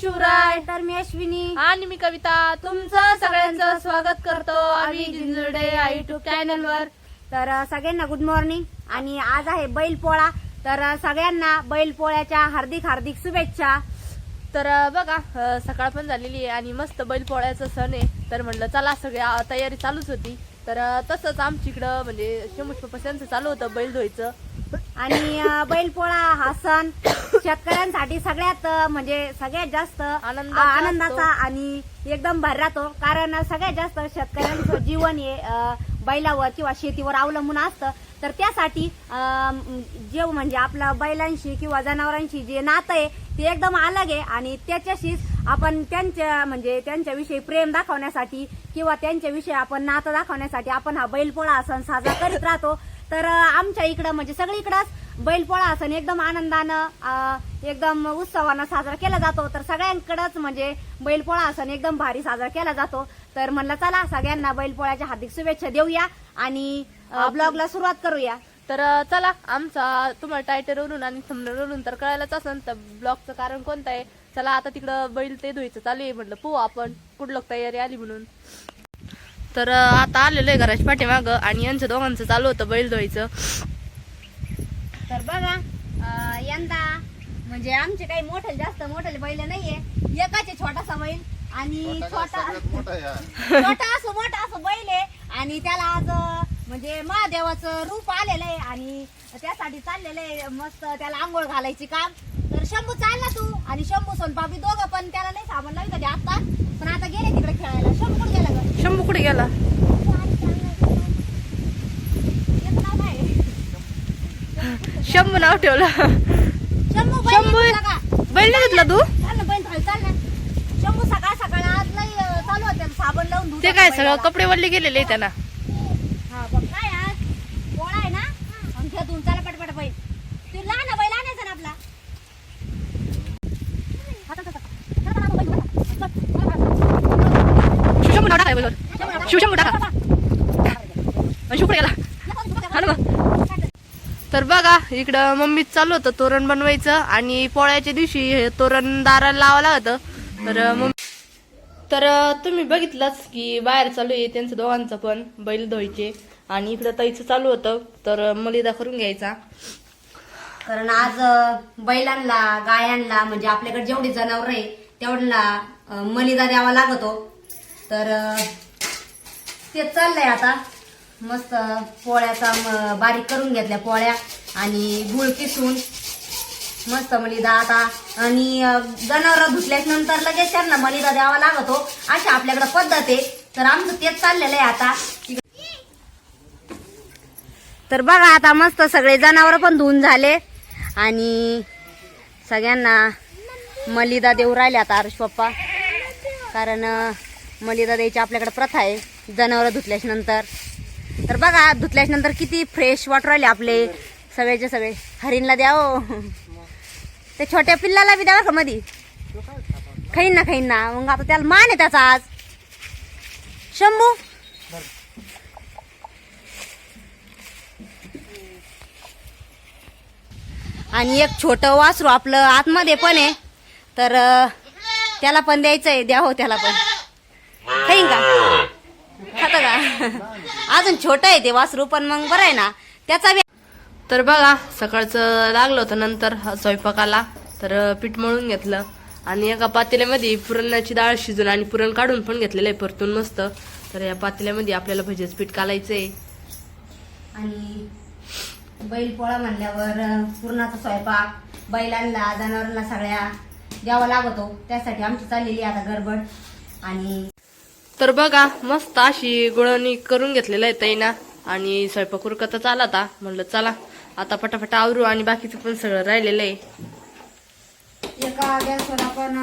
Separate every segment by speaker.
Speaker 1: शिवराय
Speaker 2: तर मी अश्विनी.
Speaker 1: आणि मी कविता. तुमचं सगळ्यांचं स्वागत करतो आम्ही जिंजुर्डे युट्यूब चॅनल वर.
Speaker 2: तर सगळ्यांना गुड मॉर्निंग आणि आज आहे बैलपोळा. तर अ, सगळ्यांना बैलपोळ्याच्या हार्दिक हार्दिक शुभेच्छा.
Speaker 1: तर बघा सकाळ पण झालेली आहे आणि मस्त बैलपोळ्याचा सण आहे. तर म्हणलं चला सगळी अं, तयारी चालूच होती. तर तसंच आमच्या इकडं म्हणजे शंभूष पप्पा यांचं चालू होतं बैल धुवायचं.
Speaker 2: आणि बैलपोळा हा सण शेतकऱ्यांसाठी सगळ्यात म्हणजे सगळ्यात जास्त
Speaker 1: आनंदाचा
Speaker 2: आनंदाचा आणि एकदम भारी राहतो. कारण सगळ्यात जास्त शेतकऱ्यांचं जीवन हे बैलावर किंवा शेतीवर अवलंबून असतं. तर त्यासाठी जे म्हणजे आपला बैलांशी किंवा जनावरांशी जे नातं आहे ते एकदम अलग आहे. आणि त्याच्याशीच आपण त्यांच्या म्हणजे त्यांच्याविषयी प्रेम दाखवण्यासाठी किंवा त्यांच्याविषयी आपण नातं दाखवण्यासाठी आपण हा बैलपोळा सण साजरा करीत राहतो. तर आमच्या इकडं म्हणजे सगळीकडंच बैलपोळा सण एकदम आनंदानं एकदम उत्सवानं साजरा केला जातो. तर सगळ्यांकडंच म्हणजे बैलपोळा हा सण एकदम भारी साजरा केला जातो. तर म्हणलं चला सगळ्यांना बैलपोळ्याच्या हार्दिक शुभेच्छा देऊया. आणि ब्लॉगला सुरुवात करूया.
Speaker 1: तर चला आमचा तुम्हाला टायटरवरून आणि थंबनेरवरून तर कळायलाच असेल तर ब्लॉगचं कारण कोणतं आहे? चला आता तिकडं बैल ते धुवायचं चालू आहे म्हटलं पोहू आपण कुठलं तयारी आली म्हणून. तर आता आलेलो आहे घराच्या पाठीमागं आणि यांचं दोघांचं चालू होतं बैल धुवायचं.
Speaker 2: तर बघा अं, यंदा म्हणजे आमचे काही मोठे जास्त मोठे बैल नाहीये. एकाचे छोटासा बैल आणि छोटा छोटा असं मोठा असं बैल आहे. आणि त्याला आज म्हणजे महादेवाचं रूप आलेलं आहे आणि त्यासाठी चाललेलं आहे मस्त त्याला आंघोळ घालायची काम. तर शंभू चाल ना तू. आणि शंभू सोनपापी दोघं पण त्याला नाही साबण लावी कधी आता पण आता गेले तिकडे खेळायला. शंभू कुठे गेला ग?
Speaker 1: शंभू कुठे गेला? शंभू नाव ठेवलं.
Speaker 2: शंभू
Speaker 1: शंभू? बैल नाही घेतला तू?
Speaker 2: शंभू सकाळ सकाळ आज अं, चालू होते. साबण लावून
Speaker 1: ते काय सगळं. कपडे वल्ले गेलेले त्यांना
Speaker 2: हा बघ काय आज पोळा आहे ना चला पटपट बैल. तू लहान बैल आणायचा ना आपला.
Speaker 1: शिवशंभू टाका शिवशंभू टाका. गेला? तर बघा इकडं मम्मी चालू होतं तोरण बनवायचं आणि पोळ्याच्या दिवशी हे तोरण दाराला लावावं लागतं. तर मम्मी तर तुम्ही बघितलंच की बाहेर चालू आहे त्यांचं दोघांचं पण बैल धुवायचे. आणि इकडं ताईचं चालू होतं तर मलिदा करून घ्यायचा.
Speaker 2: कारण आज बैलांना गायांना म्हणजे आपल्याकडे जेवढी जनावर आहे तेवढ्याला मलिदा द्यावा लागतो. तर ते चाललंय आता. मस्त पोळ्याचा बारीक करून घेतल्या पोळ्या आणि गुळ किसून. मस्त मलिदा आता. आणि जनावर धुतल्यानंतर लगेच त्यांना मलिदा द्यावा लागतो. अशी आपल्याकडे पद्धत आहे. तर आमचं तेच चाललेलं आहे आता. तर बघा आता मस्त सगळे जनावर पण धुवून झाले. आणि सगळ्यांना मलिदा देऊ राहिले आता आरुष पप्पा. कारण मलिदा द्यायची आपल्याकडे प्रथा आहे जनावर धुतल्याच्यानंतर तर बघा धुतल्याच्यानंतर किती फ्रेश वाटू राहिले आपले. सगळेचे सगळे हरिणला द्या ते छोट्या पिल्लाला बी द्यावा का मधी? खाईन ना खाईन ना. मग आता त्याला मान आहे त्याचा आज. शंभू आणि एक छोटं वासरू आपलं आतमध्ये पण आहे. तर त्याला पण द्यायचंय द्या हो त्याला पण. खाईन का? खात का? अजून छोट आहे ते वासरू पण मग बरं आहे ना. त्याचा
Speaker 1: तर बघा सकाळचं लागलं होतं नंतर स्वयंपाकाला तर पीठ मळून घेतलं. आणि एका पातेल्यामध्ये पुरणाची डाळ शिजून आणि पुरण काढून पण घेतलेलं आहे परतून मस्त. तर या पातेल्यामध्ये आपल्याला भजीचं पीठ कालायचं आहे
Speaker 2: आणि बैल पोळा म्हणल्यावर पुरणाचा स्वयंपाक बैलांना जनावरांना सगळ्या द्यावा लागतो. त्यासाठी आमची चाललेली आता गडबड. आणि
Speaker 1: तर बघा मस्त अशी गुळवणी करून घेतलेलं आहे ताईना. आणि स्वयंपाक उरकतच आला आता. म्हणलं चला आता पटापट आवरू आणि बाकीचं पण सगळं राहिलेलं आहे.
Speaker 2: एका गॅसवर आपण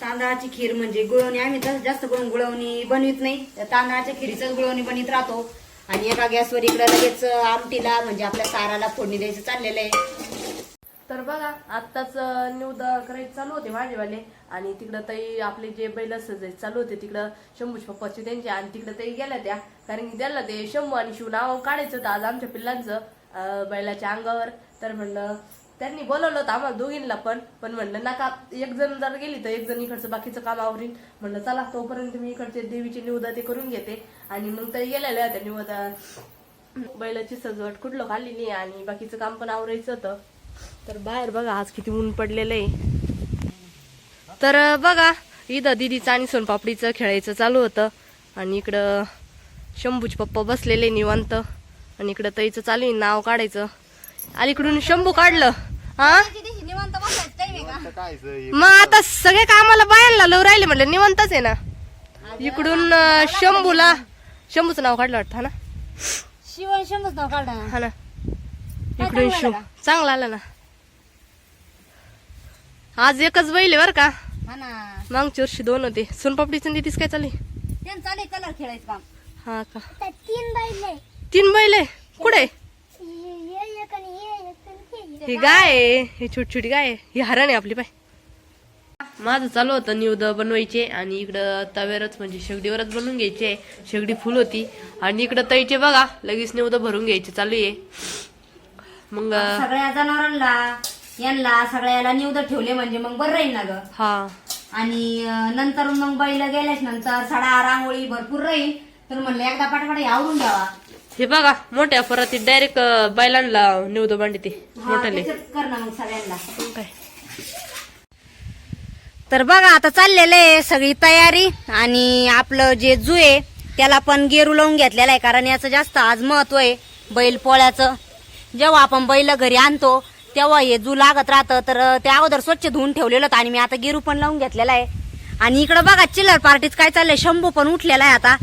Speaker 2: तांदळाची खीर म्हणजे गुळवणी. आम्ही जास्त करून गुळवणी बनवित नाही. तांदळाच्या खिरीच गुळवणी बनवित राहतो. आणि एका गॅसवर इकडं लगेच आमटीला म्हणजे आपल्या साराला फोडणी द्यायचं चाललेलं आहे.
Speaker 1: तर बघा आत्ताच निवद करायचे चालू होते माझेवाले आणि तिकडं ताई आपले जे बैल सजायचे चालू होते. तिकडं शंभूच पप्पाचे त्यांचे आणि तिकडं ताई गेल्या त्या. कारण की ते शंभू आणि शिव नाव काढायचं होतं आज आमच्या पिल्लांचं बैलाच्या अंगावर. तर म्हणलं त्यांनी बोलवलं होतं आम्हाला दोघींना पण. पण म्हणलं नका एक जण जर गेली तर एक जण इकडचं बाकीचं काम आवरील म्हणलं चला तोपर्यंत मी इकडचे देवीची निवदा ते करून घेते. आणि मग ते गेलेल्या होत्या निवदा बैलाची सजवट कुठलं खाल्लेली आणि बाकीचं काम पण आवरायचं होतं. तर बाहेर बघा आज किती ऊन पडलेलं आहे. तर बघा इथं दिदीचं आणि सोनपापडीचं खेळायचं चालू होतं. आणि इकडं शंभूचे पप्पा बसलेले निवांत. आणि इकडं तईचं चालू आहे नाव काढायचं. अलीकडून शंभू काढलं. हा
Speaker 3: हे?
Speaker 1: मग आता सगळे कामाला बायांना लव राहिले म्हटलं निवांतच आहे ना. इकडून शंभूला शंभूचं नाव काढलं वाटतं हा ना?
Speaker 2: शिवण शंभूच नाव
Speaker 1: हा ना. इकडून शिव चांगला आला ना. आज एकच बैल आहे बरं का.
Speaker 2: हा ना.
Speaker 1: मागच्या वर्षी दोन होते. सोनपापडीचं दिदीच काय चालू आहे?
Speaker 2: त्यांचं चालू कलर खेळायचं
Speaker 1: हा का?
Speaker 4: तीन बैल
Speaker 1: तीन बैल आहे? कुठे
Speaker 4: हे एक आणि हे एक आणि हे
Speaker 1: गाय आहे ही छोटी छोटी गाय आहे ही हरण आहे आपली पाय. माझं चालू होतं निवद बनवायचे आणि इकडं तव्यावरच म्हणजे शेगडीवरच बनवून घ्यायचे शेगडी फुल होती. आणि इकडं तईचे बघा लगेच निवद भरून घ्यायचे चालू आहे. मग
Speaker 2: सगळ्या जनावरांना यांना सगळ्याला निवड ठेवले म्हणजे मग बरं राहील ना ग.
Speaker 1: हा.
Speaker 2: आणि नंतर मग बैल गेल्याच नंतर सडा रांगोळी भरपूर राहील. तर म्हणलं एकदा पटापट आवरून द्यावा
Speaker 1: हे बघा मोठ्या परत डायरेक्ट बैलांना निवद बांधते
Speaker 2: हा,
Speaker 1: मोठाले काय
Speaker 2: तर बघा आता चाललेलं आहे सगळी तयारी आणि आपलं जे जू आहे त्याला पण गेरू लावून घेतलेलं आहे कारण याचं जास्त आज महत्त्व आहे बैल पोळ्याचं जेव्हा आपण बैल घरी आणतो तेव्हा हे जू लागत राहतं तर त्या अगोदर स्वच्छ धुवून ठेवलेलं होतं आणि मी आता गेरू पण लावून घेतलेला आहे आणि इकडं बघा चिल्लर पार्टीत काय चाललंय शंभू पण उठलेला आहे आता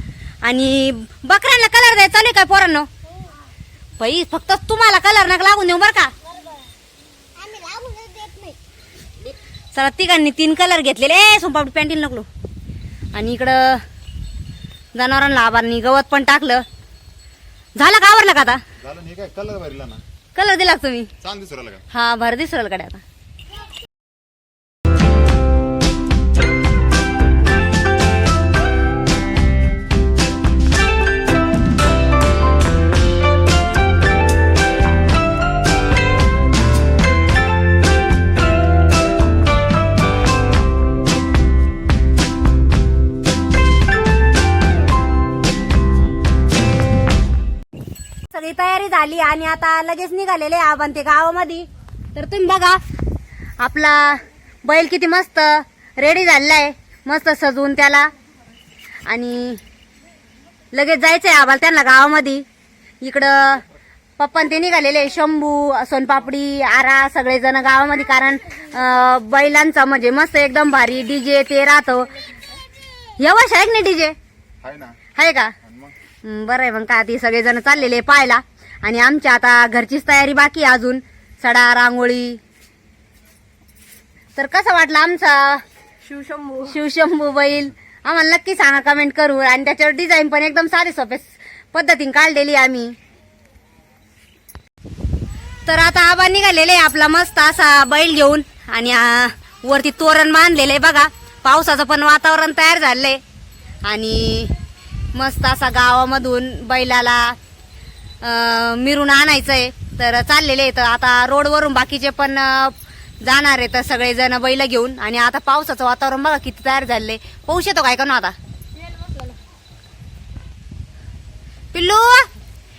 Speaker 2: आणि बकऱ्यांना कलर द्यायचा चालू काय पोरांनो? बाई फक्त तुम्हाला कलर नका लागून देऊ बरं का?
Speaker 4: आम्ही लागूनच देत नाही.
Speaker 2: चला तिघांनी तीन कलर घेतलेले. ए सोमपापडी पॅन्टीन नको आणि इकडं जनावरांना आबारनी गवत पण टाकलं. झालं का आवरलं का आता?
Speaker 3: झालं नाही काय? कलर भरला ना.
Speaker 2: कलर दिला तुम्ही. हा भर दिसरलकडे आता. तयारी झाली आणि आता लगेच निघालेले आहे आपण ते गावामध्ये. तर तुम्ही बघा आपला बैल किती मस्त रेडी झालेला आहे. मस्त सजवून त्याला. आणि लगेच जायचंय आम्हाला त्यांना गावामध्ये. इकडं पप्पा ते निघालेले आहे. शंभू सोनपापडी आरा सगळेजण गावामध्ये कारण बैलांचा म्हणजे मस्त एकदम भारी डीजे ते राहतो. यवश आहे की नाही डीजे
Speaker 3: आहे ना.
Speaker 2: आहे का? बरं आहे मग. का ती सगळेजण चाललेले पाहायला. आणि आमच्या आता घरचीच तयारी बाकी अजून. सडा रांगोळी तर कसं वाटलं आमचा?
Speaker 1: शिवशंभू.
Speaker 2: शिवशंभू बैल. आम्हाला नक्की सांगा कमेंट करू. आणि त्याच्यावर डिझाईन पण एकदम साधे सोपे पद्धतीने काढलेली आम्ही. तर आता आबा निघालेले आहे आपला मस्त असा बैल घेऊन. आणि वरती तोरण बांधलेलं आहे बघा. पावसाचं पण वातावरण तयार झालंय. आणि मस्त असा गावामधून बैलाला मिरून आणायचं आहे तर चाललेले आहेत. तर आता रोडवरून बाकीचे पण जाणार आहे तर सगळेजण बैल घेऊन. आणि आता पावसाचं वातावरण बघा किती तयार झाले पाऊस येतो काय का ना आता? पिल्लू!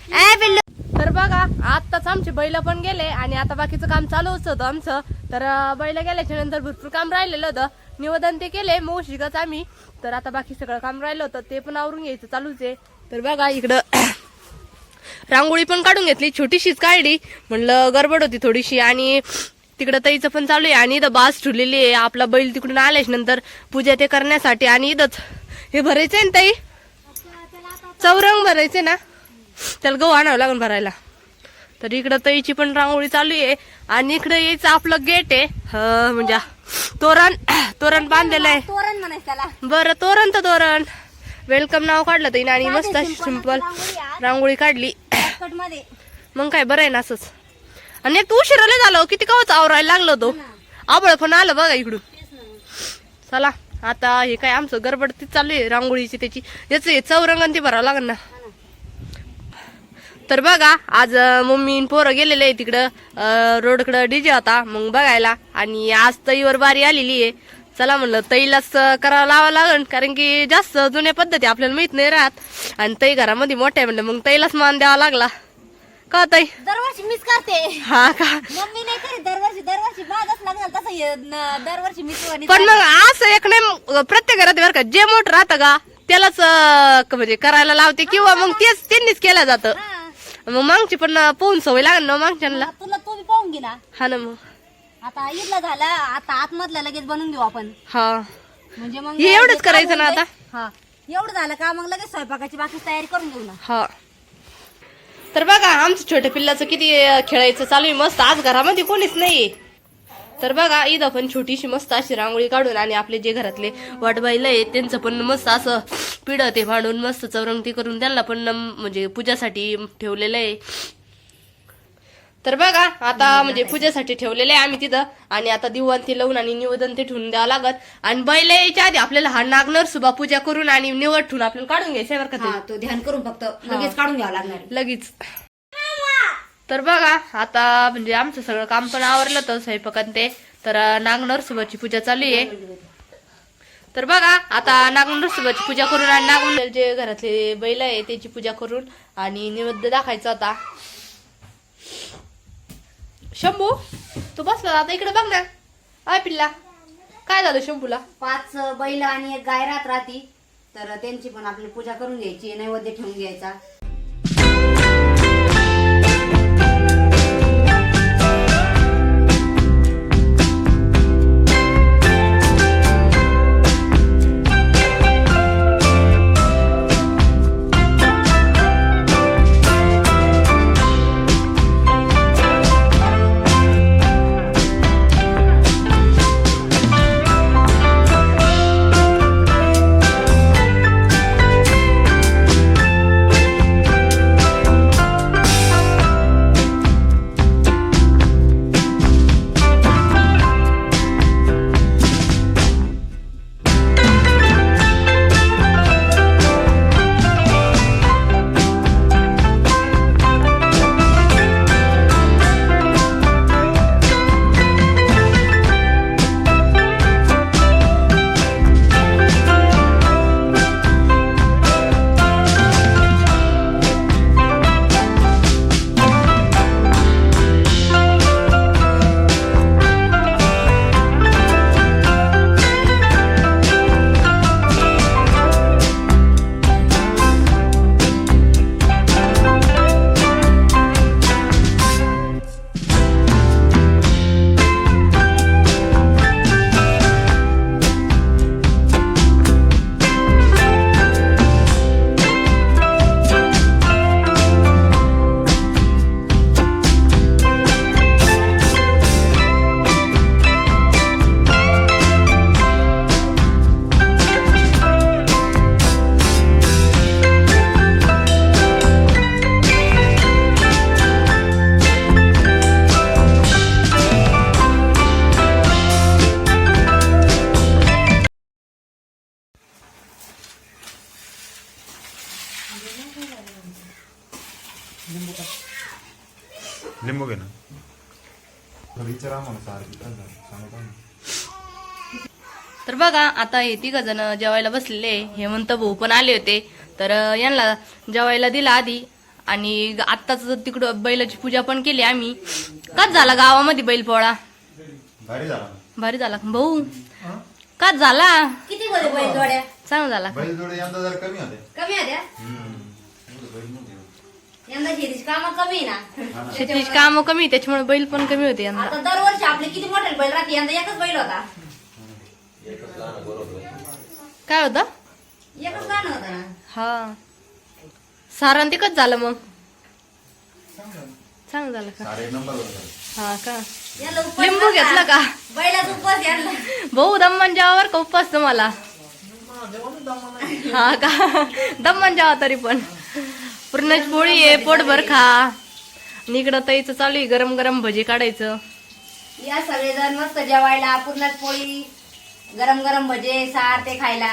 Speaker 2: ए पिल्लू!
Speaker 1: तर बघा आताच आमचे बैल पण गेले आणि आता बाकीचं काम चालूच होतं आमचं. तर बैल गेल्याच्यानंतर भरपूर काम राहिलेलं होतं. निवेदन ते केले मौशिकच आम्ही. तर आता बाकी सगळं काम राहिलं होतं ते पण आवरून घ्यायचं चालूच आहे. तर बघा इकडं रांगोळी पण काढून घेतली. छोटीशीच काढली. म्हणलं गडबड होती थोडीशी. आणि तिकडं ताईचं पण चालू आहे. आणि इथं बास ठेवलेली आहे. आपला बैल तिकडून आल्याच नंतर पूजा ते करण्यासाठी. आणि इथंच हे भरायचंय ना ताई? चौरंग भरायचे ना? त्याला गहू आणावं लागून भरायला. तर इकडं तईची पण रांगोळी चालू आहे. आणि इकडं यायचं आपलं गेट आहे. ह, म्हणजे तोरण तोरण बांधलेलं आहे.
Speaker 2: तोरण म्हणायचं
Speaker 1: बरं तोरण तर तोरण. वेलकम नाव काढलं ताईनं आणि मस्त सिंपल रांगोळी काढली. मग काय बरं आहे ना असंच. आणि एक उशिराला झालं किती कवच आवरायला लागलं तो आबळ पण आलं बघा इकडून. चला आता हे काय आमचं गडबड ती चालू आहे रांगोळीची त्याची. याच हे चौरंग आणि ते भरावं लागेल ना. तर बघा आज मम्मी पोरं गेलेले आहे तिकडं. रोडकडं डीजे होता मग बघायला. आणि आज तईवर बारी आलेली आहे. चला म्हणलं तईलाच अं, करावं लावावं लागल कारण की जास्त जुन्या पद्धती आपल्याला माहीत नाही राहत. आणि तई घरामध्ये मोठ्या म्हणलं मग तईलाच मान द्यावा लागला. का ताई
Speaker 2: दरवर्षी मिस करते.
Speaker 1: हा का?
Speaker 2: मम्मी नाही करीत दरवर्षी दरवर्षी माझाच लागणार तसं हे न- दरवर्षी मिस
Speaker 1: पण मग असं एक नाही प्रत्येक घरात बरं का जे मोठं राहतं का त्यालाच अं, क- म्हणजे करायला लावते किंवा मग तेच त्यांनीच केलं जातं. मग मागची पण अं, पोहून सवय लागेल ना मागच्यांना?
Speaker 2: तुला तू बी पाहून घे ना.
Speaker 1: हा ना मग.
Speaker 2: आता ईदला झाला आता आतमधला लगेच बनवून घेऊ आपण.
Speaker 1: हा.
Speaker 2: म्हणजे मग
Speaker 1: हे एवढंच करायचं ना. आता?
Speaker 2: हा. एवढं झालं का मग लगेच स्वयंपाकाची बाकी तयारी करून घेऊ ना.
Speaker 1: हा. तर बघा आमचं छोट्या पिल्लाचं किती खेळायचं चालू आहे मस्त. आज घरामध्ये कोणीच नाहीये. तर बघा इथं पण छोटीशी मस्त अशी रांगोळी काढून आणि आपले जे घरातले वाटबाईला आहे त्यांचं पण मस्त असं पिढ ते भांडून मस्त चौरंगती करून त्यांना पण म्हणजे पूजासाठी ठेवलेलं आहे. तर बघा आता म्हणजे पूजेसाठी ठेवलेलं आहे आम्ही तिथं. आणि आता दिवाण ते लावून आणि निवेदन ते ठेवून द्यावं लागत. आणि बैल यायच्या आधी आपल्याला हा नागनर सुबा पूजा करून आणि निवड ठेवून आपल्याला काढून घ्यायचं बरं का ते.
Speaker 2: हा तो ध्यान करून फक्त लगेच काढून घ्यावं लागणार आहे.
Speaker 1: लगेच. तर बघा आता म्हणजे आमचं सगळं काम पण आवरलं तर स्वयंपाकात ते. तर नाग नरसोबाची पूजा चालू आहे. तर बघा आता नाग नरसोबाची पूजा करून आणि नाग जे घरातले बैल आहे त्याची पूजा करून आणि नैवेद्य दाखायचा होता शंभू तू बसला आता इकडे बघ ना. आय पिल्ला काय झालं शंभूला?
Speaker 2: पाच बैल आणि एक गाय राहत राहती. तर त्यांची पण आपली पूजा करून घ्यायची नैवेद्य ठेवून घ्यायचा.
Speaker 3: आम्हाला सारखी सांगतो.
Speaker 1: तर बघा आता हे तिघ जण जेवायला बसलेले हेमंत भाऊ पण आले होते. तर यांना जेवायला दिला आधी. आणि आत्ताच तिकडं बैलाची पूजा पण केली आम्ही. काच झाला गावामध्ये बैल पोळा
Speaker 3: भारी झाला.
Speaker 1: भारी झाला? भाऊ काच झाला?
Speaker 2: किती मध्ये बैल जोड्या
Speaker 1: चांगला झाला. का?
Speaker 3: बैल जोडे यंदा जरा कमी होते
Speaker 2: कमी आहे यंदा शेतीची कामं कमी आहे ना.
Speaker 1: शेतीची काम कमी त्याच्यामुळे बैल पण कमी होते यंदा.
Speaker 2: आता दरवर्षी आपले किती मोठे बैल राहते यंदा एकच बैल होता.
Speaker 1: काय होतं?
Speaker 2: एकच गाणं होतं ना.
Speaker 1: हा. सारण तिकच झालं मग. चांगलं. झालं का?
Speaker 3: सारे नंबर होते
Speaker 1: हा का?
Speaker 2: याला उपवास
Speaker 1: लिंबू
Speaker 2: नव्हता.
Speaker 1: घेतला का?
Speaker 2: बैलाचा उपवास यांना
Speaker 1: भाऊ दम्मन जेवावर का उपवास तुम्हाला? हा का? दम्मन जेवा तरी पण. पुरणाची पोळी आहे पोटभर खा. आणि इकडं ताईचं चालू आहे गरम गरम भजी काढायचं.
Speaker 2: या सगळेजण मस्त जेवायला पुरणाची पोळी गरम गरम भजे सार ते खायला.